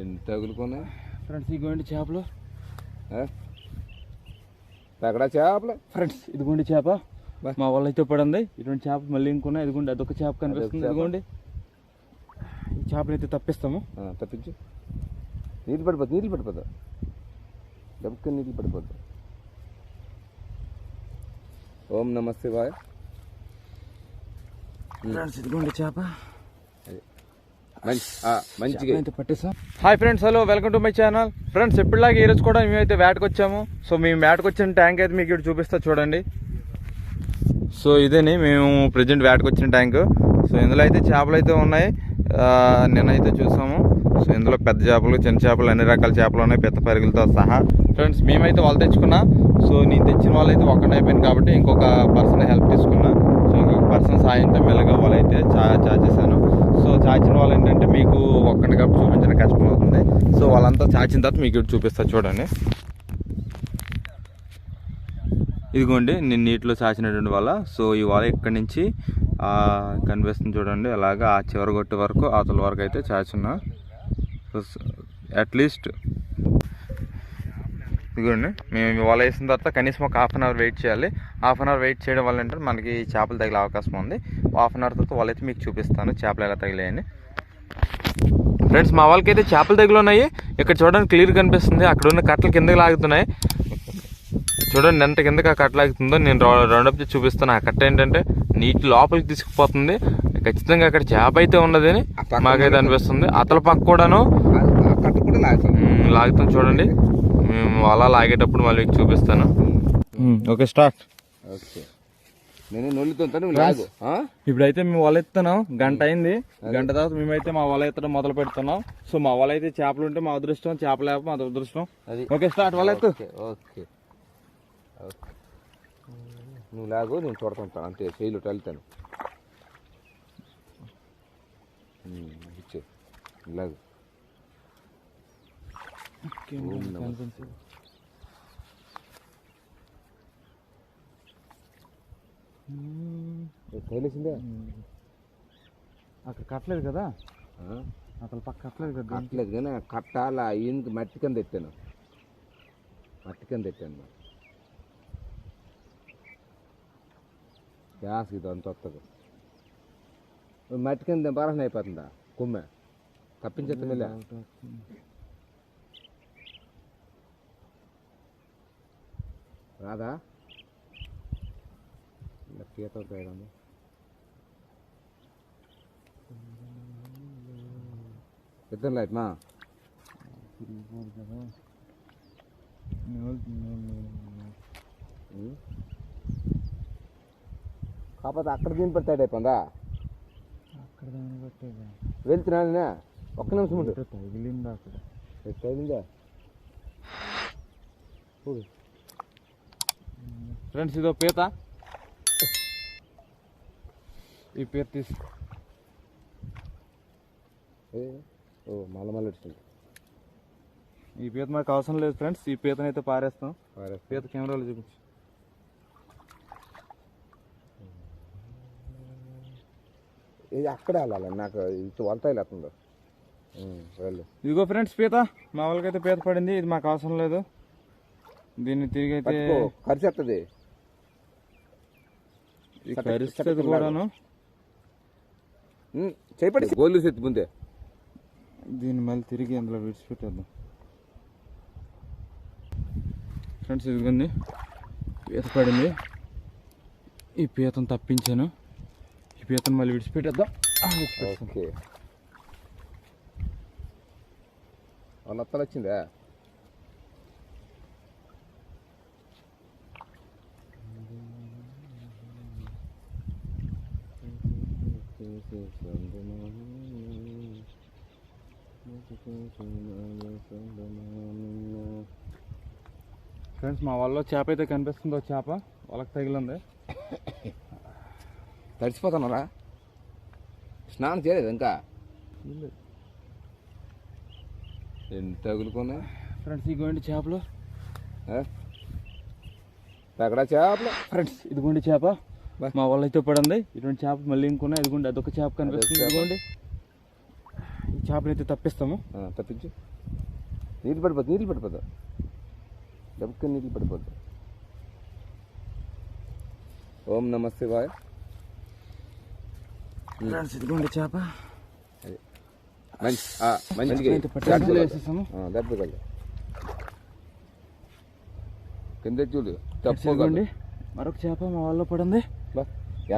ఎన్ని తగులుకున్నాయి? ఫ్రెండ్స్ ఇదిగోండి చేపలు. ఎక్కడ చేపలు? ఫ్రెండ్స్ ఇదిగోండి చేప. మా వాళ్ళు అయితే పడింది. ఇటువంటి చేప మళ్ళీ ఇంకొన్నాయి. ఇదిగోండి అదొక చేప కనిపిస్తుంది. ఇదిగోండి. ఈ చేపని అయితే తప్పిస్తాము. తప్పించు. నీళ్ళు పడిపోద్ది నీళ్ళు పడిపోద్దు. దెబ్బకి నీళ్ళు పడిపోద్దు. ఓం నమస్తే బాయ్ ఫ్రెండ్స్ ఇదిగోండి చేప. మంచిగా అయితే పట్టేసాం hi friends hello welcome to my channel friends ఎప్పటిలాగా ఈ రోజు కూడా మేమైతే వేటకు వచ్చాము సో మేము వేటకు వచ్చిన ట్యాంక్ అయితే మీకు ఇక్కడ చూపిస్తా చూడండి. సో ఇదేని మేము ప్రజెంట్ వేటకు వచ్చిన ట్యాంక్. సో ఇందులో అయితే చేపలు అయితే ఉన్నాయి. నిన్నైతే చూసాము. సో ఇందులో పెద్ద చేపలు చిన్న చేపలు అన్ని రకాల చేపలు ఉన్నాయి. పెద్ద పరిగలతో సహా. ఫ్రెండ్స్ మేమైతే వాళ్ళు తెచ్చుకున్నా. సో నేను తెచ్చిన వాళ్ళైతే ఒక్కడే అయిపోయింది కాబట్టి ఇంకొక పర్సన్ హెల్ప్ తీసుకున్నా. సో ఇంకొక పర్సన్ సాయంతో మెల్లగా వాళ్ళైతే చా చాచేసాను సో చాచిన వాళ్ళు ఏంటంటే మీకు ఒక్కటి కాబట్టి చూపించడం కష్టం అవుతుంది. సో వాళ్ళంతా చాచిన తర్వాత మీకు ఇటు చూపిస్తా చూడండి. ఇదిగోండి నేను నీటిలో చాచినటువంటి వల్ల సో ఈ వల ఇక్కడి నుంచి కనిపిస్తుంది చూడండి. అలాగా ఆ చివరి కొట్టు వరకు అవతల వరకు అయితే చాచున్నా అట్లీస్ట్ ఇదిగోండి మేము ఈ వల వేసిన తర్వాత కనీసం ఒక హాఫ్ అన్ అవర్ వెయిట్ చేయాలి. హాఫ్ అన్ అవర్ వెయిట్ చేయడం వల్ల ఏంటంటే మనకి చేపలు తగిలే అవకాశం ఉంది. హాఫ్ అన్ అవర్ తర్వాత వాళ్ళైతే మీకు చూపిస్తాను. చేపలు ఎలా తగిలాయని. ఫ్రెండ్స్ మా వాళ్ళకి అయితే చేపలు తగిలి ఉన్నాయి. ఇక్కడ చూడండి క్లియర్ కనిపిస్తుంది. అక్కడ ఉన్న కట్టలు కిందకి లాగుతున్నాయి. చూడండి ఎంత కిందకి ఆ కట్ట లాగుతుందో. నేను రౌండప్ చూపిస్తాను. ఆ కట్ట ఏంటంటే నీటి లోపలికి తీసుకుపోతుంది. ఖచ్చితంగా అక్కడ చేప అయితే ఉన్నదని మాకైతే అనిపిస్తుంది. అతల పక్క కూడాను ఆ కట్ట కూడా లాగుతాం చూడండి. మేము అలా లాగేటప్పుడు మళ్ళీ మీకు చూపిస్తాను. Okay start. నేను నొల్లుతుంటా నువ్వు లాగు? ఇప్పుడైతే మేము వల ఎత్తున్నాం. గంట అయింది. గంట తర్వాత మేమైతే మా వల ఎత్తడం మొదలు పెడుతున్నాం. సో మా వల అయితే చేపలు ఉంటే మా అదృష్టం చేప లేక మా అదృష్టం అది. ఓకే స్టార్ట్ వల ఎత్తు. ఓకే నువ్వు లాగు నేను చూడుతుంటాను అంతే చేయలు వెళ్తాను ఇచ్చే లాగు. తగిలేసిందే అక్కడ కట్టలేదు కదా? అసలు పక్క కట్టలేదు కదా కట్టలేదు కానీ ఆ కట్ట అలా అయ్యింది మట్టి కింద ఎత్తాను. మట్టి కింద ఎత్తాను గ్యాస్ ఇది అంత వస్తుంది మట్టి కింద బరహన అయిపోతుందా? కొమ్మె. వెళ్ళా రాదా? పీత అవుతాయి ఇద్దరు లైట్ మా. కాకపోతే అక్కడ దీని పెడతాడు అయిపోయిందా? అక్కడ దాన్ని పట్టేదా. వెళ్తున్నాను ఒక్క నిమిషం ఉండు. తగిలిందా అక్కడ? తగిలిందా? ఫ్రెండ్స్ ఇదో పీత. ఈ పీత తీసి. ఓ మళ్ళీ మళ్ళీ వచ్చింది ఈ పీత మాకు అవసరం లేదు ఫ్రెండ్స్. ఈ పీతనైతే అయితే పారేస్తాం. పీత కెమెరాలో చూపించు. ఇది అక్కడే వెళ్ళాలి. నాకు ఇటు వంత వెళ్ళేస్తుందో. వెళ్ళు. ఇదిగో ఫ్రెండ్స్ పీత. మా వాళ్ళకైతే పీత పడింది. ఇది మాకు అవసరం లేదు. దీన్ని తిరిగి అయితే ఖర్చు ఇది కరుస్తుంది చట్ట కూడాను. చేపడి గోళ్ళు సెత్తి ముందే. దీన్ని మళ్ళీ తిరిగి అందులో విడిచిపెట్టేద్దాం. ఫ్రెండ్స్ ఇదిగోండి. పీత పడింది. ఈ పీతను తప్పించాను. ఈ పీతను మళ్ళీ విడిచిపెట్టేద్దాం. ఓకే. వాళ్ళ అత్తలు వచ్చిందా? ఫ్రెండ్స్ మా వాళ్ళలో చేప అయితే కనిపిస్తుందో చేప వాళ్ళకి తగిలింది. తడిసిపోతున్నారా? స్నానం చేయలేదు ఇంకా? ఎన్ని తగులుకున్నాయి? ఫ్రెండ్స్ ఇదిగోండి చేపలు. ఎక్కడ చేపలు. ఫ్రెండ్స్ ఇదిగోండి చేప. మా వాళ్ళు అయితే పడింది. ఇటువంటి చేప మళ్ళీ ఇంకొన్నాయి. ఇదిగోండి అదొక చేప కనిపిస్తుంది. ఇదిగోండి. చేపని అయితే తప్పిస్తాము. తప్పించు. నీళ్ళు పడిపోద్ది నీళ్ళు పడిపోద్ది. డబ్బుకి నీళ్ళు పడిపోద్ది. ఓం నమ శివాయ. ఫ్రెండ్స్ ఇదిగోండి చేప. కింద చూడు మరొక చేప మా వాళ్ళలో పడింది.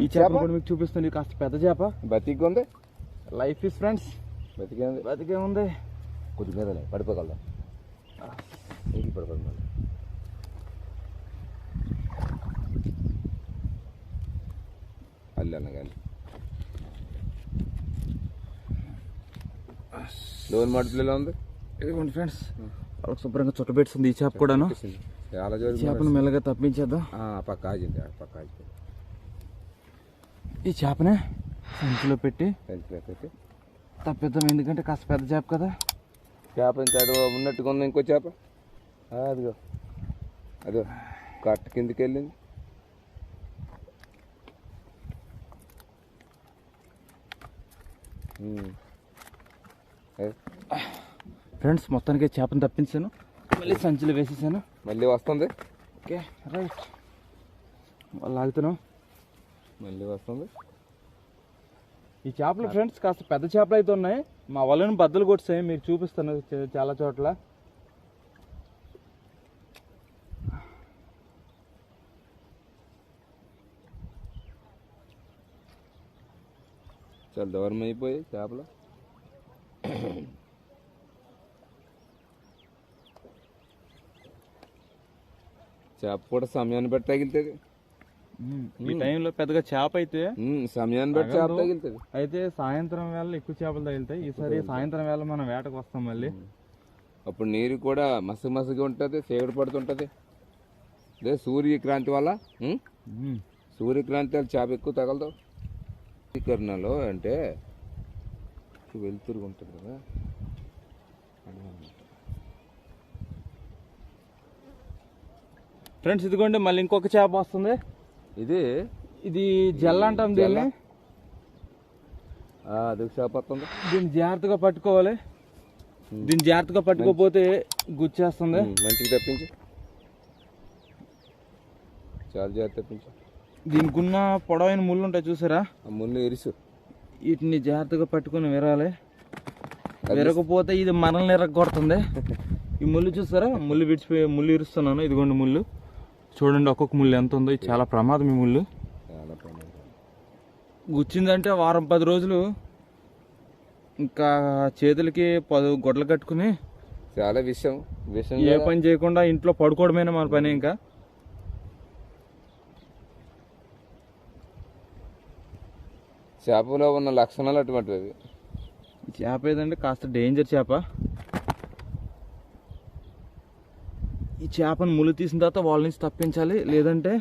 ఈ చేప? కూడా మీకు చూపిస్తుంది కాస్త పెద్ద చేప. బతికి ఉంది లైఫ్ ఇస్ ఫ్రెండ్స్ బతికే ఉంది బతికే ఉంది కొద్ది మీదలే పడిపోగలదా నీళ్ళు మళ్ళీ. అల్లన్న కానీ లోన్ మడుపులో ఉంది? ఇదిగోండి ఫ్రెండ్స్ వాళ్ళకి శుభ్రంగా చుట్టబెట్టుతుంది ఈ చేప కూడాను. చేపను మెల్లగా తప్పించేద్దాం. పక్క ఆజింది పక్క ఆజింది ఈ చేపనే సంచిలో పెట్టి పెంచలే పెట్టి. తప్పిద్దాం ఎందుకంటే కాస్త పెద్ద చేప కదా. చేప ఇంకా అదో ఉన్నట్టుగా ఉంది ఇంకో చేప? అదిగో. అదో కట్ట కిందికి వెళ్ళింది. ఫ్రెండ్స్ మొత్తానికి చేపను తప్పించాను. మళ్ళీ సంచిలో వేసేసాను. మళ్ళీ వస్తుంది? Okay right. వాళ్ళు ఆగుతున్నాం మళ్ళీ వస్తుంది. ఈ చేపలు ఫ్రెండ్స్ కాస్త పెద్ద చేపలు అయితే ఉన్నాయి. మా వలను బద్దలు కొట్టాయి మీకు చూపిస్తాను చాలా చోట్ల. చాలా దూరం అయిపోయి చేపలు. చేప కూడా సమయాన్ని బట్టి తగిలుతుంది ఈ టైంలో పెద్దగా చేప అయితే సమయాన్ని బట్టి చేప. తగిలుతుంది. అయితే సాయంత్రం వేళ ఎక్కువ చేపలు తగులుతాయి. ఈసారి సాయంత్రం వేళ మనం వేటకు వస్తాం మళ్ళీ. అప్పుడు నీరు కూడా మసగ మసగా ఉంటుంది చీకటి పడుతుంటుంది. అదే సూర్యక్రాంతి వల్ల. సూర్యక్రాంతి వల్ల చేప ఎక్కువ తగలదు. స్వీకరణలో అంటే వెలుతురు ఉంటుంది కదా. ఫ్రెండ్స్ ఇదిగోండి మళ్ళీ ఇంకొక చేప వస్తుంది. ఇది ఇది జల్ల అంటాం దీన్ని. వస్తుంది. దీన్ని జాగ్రత్తగా పట్టుకోవాలి. దీన్ని జాగ్రత్తగా పట్టుకోకపోతే గుచ్చేస్తుంది. మంచిగా తప్పించు. చాలా జాగ్రత్త తప్పించు. దీనికి ఉన్న పొడవైన ముళ్ళు ఉంటాయి చూసారా? ఆ ముళ్ళు ఇరుసు వీటిని జాగ్రత్తగా పట్టుకొని విరాలి. విరగపోతే ఇది మనల్ని ఎరగొడుతుంది. ఈ ముళ్ళు చూసారా? ముళ్ళు విడిచిపోయి ముళ్ళు ఇరుస్తున్నాను. ఇదిగోండి ముళ్ళు. చూడండి ఒక్కొక్క ముళ్ళు ఎంత ఉందో. ఇది చాలా ప్రమాదం ఈ ముళ్ళు. గుచ్చిందంటే వారం పది రోజులు ఇంకా చేతులకి పది గొడ్లు కట్టుకుని చాలా విషయం విషయం ఏ. పని చేయకుండా ఇంట్లో పడుకోవడమేనా మన పని ఇంకా? చేపలో ఉన్న లక్షణాలు అటువంటివి చేప ఏదంటే కాస్త డేంజర్ చేప. ఈ చేపను ముళ్ళు తీసిన తర్వాత వాళ్ళ నుంచి తప్పించాలి లేదంటే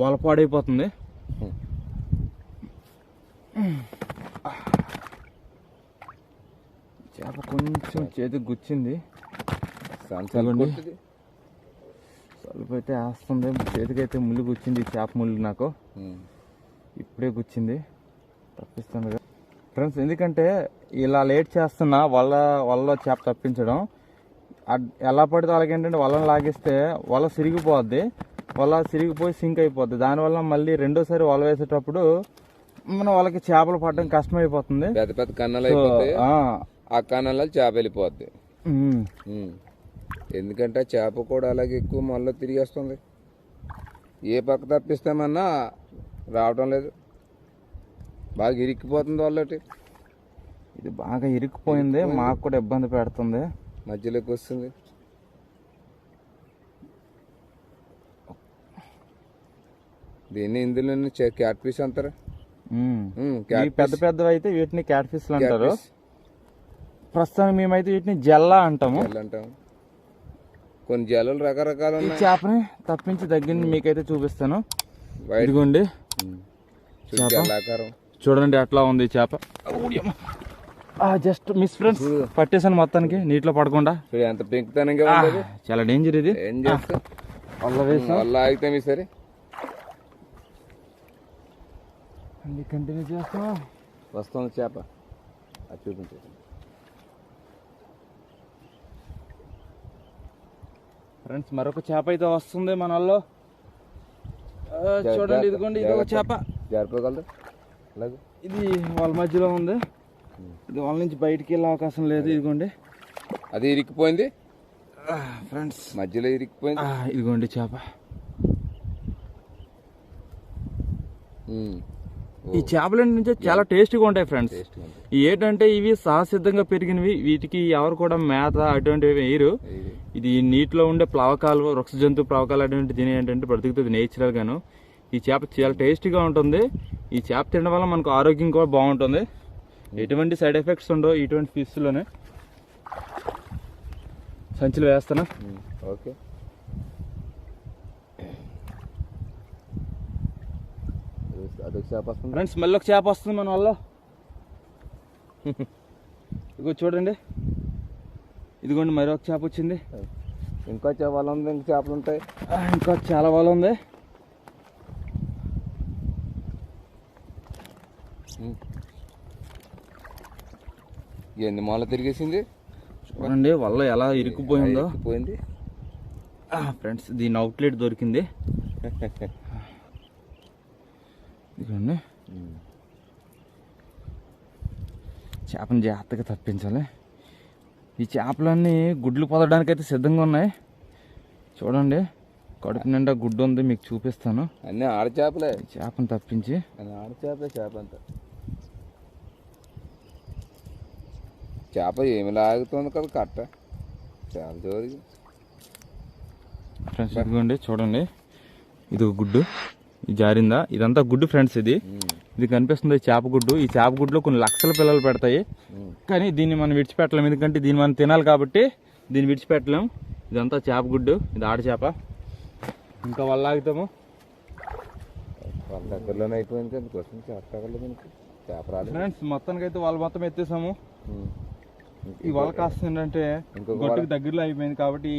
వాళ్ళ పాడైపోతుంది. చేప కొంచెం చేతికి గుచ్చింది. సంచాలు ఇదిగోండి. సలుపు అయితే వేస్తుంది. చేతికి అయితే ముళ్ళు గుచ్చింది ఈ చేప ముళ్ళు నాకు. ఇప్పుడే గుచ్చింది. తప్పిస్తుంది. ఫ్రెండ్స్ ఎందుకంటే ఇలా లేట్ చేస్తున్నా వల్ల వాళ్ళ చేప తప్పించడం. ఎలా పడితే అలాగేంటంటే వలను లాగేస్తే వల సిరిగిపోద్ది. వల సిరిగిపోయి సింక్ అయిపోద్ది. దానివల్ల మళ్ళీ రెండోసారి వల వేసేటప్పుడు మన వాళ్ళకి చేపలు పడడం కష్టమైపోతుంది. పెద్ద పెద్ద కన్నాలు ఆ, కన్నాలలో చేప వెళ్ళిపోద్ది. ఎందుకంటే చేప కూడా అలాగే ఎక్కువ మళ్ళీ తిరిగి వస్తుంది ఏ పక్క తప్పిస్తామన్నా రావడం లేదు. బాగా ఇరిక్కిపోతుంది వాళ్ళటి ఇది బాగా ఇరుక్కుపోయింది మాకు కూడా ఇబ్బంది పెడుతుంది. మధ్యలోకి వస్తుంది. దీన్ని ఇందులో క్యాట్ పీస్ అంటారా? పెద్ద పెద్దవి అయితే వీటిని క్యాట్ ఫిష్లు అంటారు. ప్రస్తుతానికి మేమైతే వీటిని జల్లా అంటాము. జల్లు అంటాం కొన్ని జల్లులు రకరకాలు ఈ చేపని తప్పించి దగ్గర మీకైతే చూపిస్తాను. ఇదిగోండి. చూడండి ఎట్లా ఉంది చేప. జస్ట్ మిస్ ఫ్రెండ్స్ పట్టేశాను మొత్తానికి నీటిలో పడకుండా. ఎంత పెంకుతానంగా చాలా డేంజర్ ఇది. ఆగితే మీ సరే. కంటిన్యూ చేస్తా వస్తుంది చేప. అది చూపించేది ఫ్రెండ్స్ మరొక చేప అయితే వస్తుంది మన వాళ్ళు చూడండి ఇదిగోండి ఇది ఒక చేప. జారిపోగలదు? ఇది వాళ్ళ మధ్యలో ఉంది. వాళ్ళ నుంచి బయటికి వెళ్ళే అవకాశం లేదు ఇదిగోండి. అది ఇరిక్కిపోయింది ఫ్రెండ్స్. మధ్యలో ఇరిక్కిపోయింది ఇదిగోండి చేప. ఈ చేపల నుంచి చాలా టేస్టీగా ఉంటాయి ఫ్రెండ్స్. ఏంటంటే ఇవి సహసిద్ధంగా పెరిగినవి వీటికి ఎవరు కూడా మేత అటువంటివి వేయరు. ఇది ఇది నీటిలో ఉండే ప్లవకాలు వృక్ష జంతు ప్లవకాలు అటువంటి తినే ఏంటంటే బ్రతుకుతుంది నేచురల్ గాను. ఈ చేప చాలా టేస్టీగా ఉంటుంది. ఈ చేప తినడం వల్ల మనకు ఆరోగ్యం కూడా బాగుంటుంది. ఎటువంటి సైడ్ ఎఫెక్ట్స్ ఉండవు ఇటువంటి ఫిష్లోనే సంచులు వేస్తానా. ఓకే. అది- అదొక చేప వస్తుంది. ఫ్రెండ్స్ మళ్ళీ ఒక చేప వస్తుంది మన వల్ల. ఇగో చూడండి. ఇదిగోండి మరి ఒక చేప వచ్చింది. ఇంకా చేపలు ఉంది ఇంకా చేపలు ఉంటాయి. ఇంకా చాలా బాగా ఉంది. ఎన్ని మూల తిరిగేసింది? చూడండి వల్ల ఎలా ఇరుక్కుపోయిందో. పోయింది ఫ్రెండ్స్ దీని అవుట్లెట్ దొరికింది. ఇదిగోండి. చేపని జాగ్రత్తగా తప్పించాలి. ఈ చేపలన్నీ గుడ్లు పొదడానికి అయితే సిద్ధంగా ఉన్నాయి. చూడండి కడుపు నిండా గుడ్డు ఉంది మీకు చూపిస్తాను. అన్నీ ఆడ చేపలే. చేపను తప్పించి. ఆడ చేపలే చేప అంతా. చేప ఏమి లాగుతుంది కదా కట్ట. చేప జోరికి ఫ్రెండ్స్ ఇదిగోండి చూడండి. ఇది ఒక గుడ్డు. ఇది జారిందా? ఇదంతా గుడ్డు ఫ్రెండ్స్ ఇది. ఇది కనిపిస్తుంది చేప గుడ్డు. ఈ చేప గుడ్లో కొన్ని లక్షల పిల్లలు పెడతాయి. కానీ దీన్ని మనం విడిచిపెట్టలేం ఎందుకంటే దీన్ని మనం తినాలి కాబట్టి దీన్ని విడిచిపెట్టలేం ఇదంతా చేప గుడ్డు. ఇది ఆడ చేప. ఇంకా వాళ్ళు ఆగుతాము వాళ్ళ దగ్గరలోనే అయిపోయింది కదా కోసం చేప ఫ్రెండ్స్ మొత్తానికి అయితే వాళ్ళు మొత్తం ఎత్తేసాము. ఉమ్. ఈ వల కాస్త ఏంటంటే గొట్టుకు దగ్గరలో అయిపోయింది కాబట్టి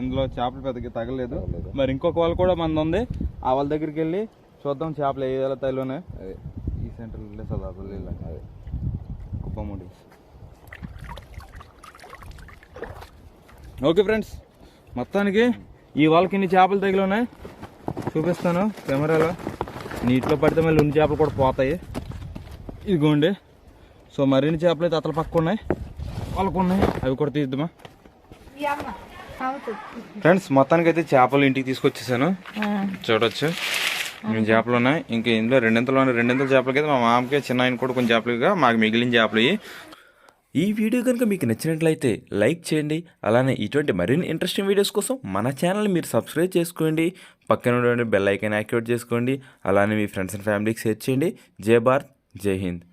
ఇందులో చేపలు పెద్దగా తగలేదు. మరి ఇంకొక వాళ్ళు కూడా మనది ఉంది. ఆ వాళ్ళ దగ్గరికి వెళ్ళి చూద్దాం చేపలు ఏ అదే. ఈ అదే. కుప్పముడి ఓకే ఫ్రెండ్స్ మొత్తానికి ఈ వాళ్ళకి ఇన్ని చేపలు తగిలి ఉన్నాయి చూపిస్తాను కెమెరాలో. నీటిలో పడితే మళ్ళీ ఉన్ని చేపలు కూడా పోతాయి. ఇదిగోండి. సో మరిన్ని చేపలు అయితే అతల పక్క ఉన్నాయి. వాళ్ళకు ఉన్నాయి అవి కూడా తీద్దామా? ఫ్రెండ్స్ మొత్తానికి అయితే చేపలు ఇంటికి తీసుకొచ్చేసాను. చూడొచ్చు. మేము చేపలు ఉన్నాయి. ఇంకా ఇందులో రెండింతలు ఉన్నాయి. రెండింతల చేపలకి అయితే మా మామకి చిన్న ఆయన కూడా కొంచెం చేపలుగా మాకు మిగిలిన చేపలు ఇవి. ఈ వీడియో కనుక మీకు నచ్చినట్లయితే లైక్ చేయండి. అలానే ఇటువంటి మరిన్ని ఇంట్రెస్టింగ్ వీడియోస్ కోసం మన ఛానల్ మీరు సబ్స్క్రైబ్ చేసుకోండి. పక్కన ఉండే బెల్ ఐకాన్ యాక్టివేట్ చేసుకోండి. అలానే మీ ఫ్రెండ్స్ అండ్ ఫ్యామిలీకి షేర్ చేయండి. జై భారత్ జై హింద్.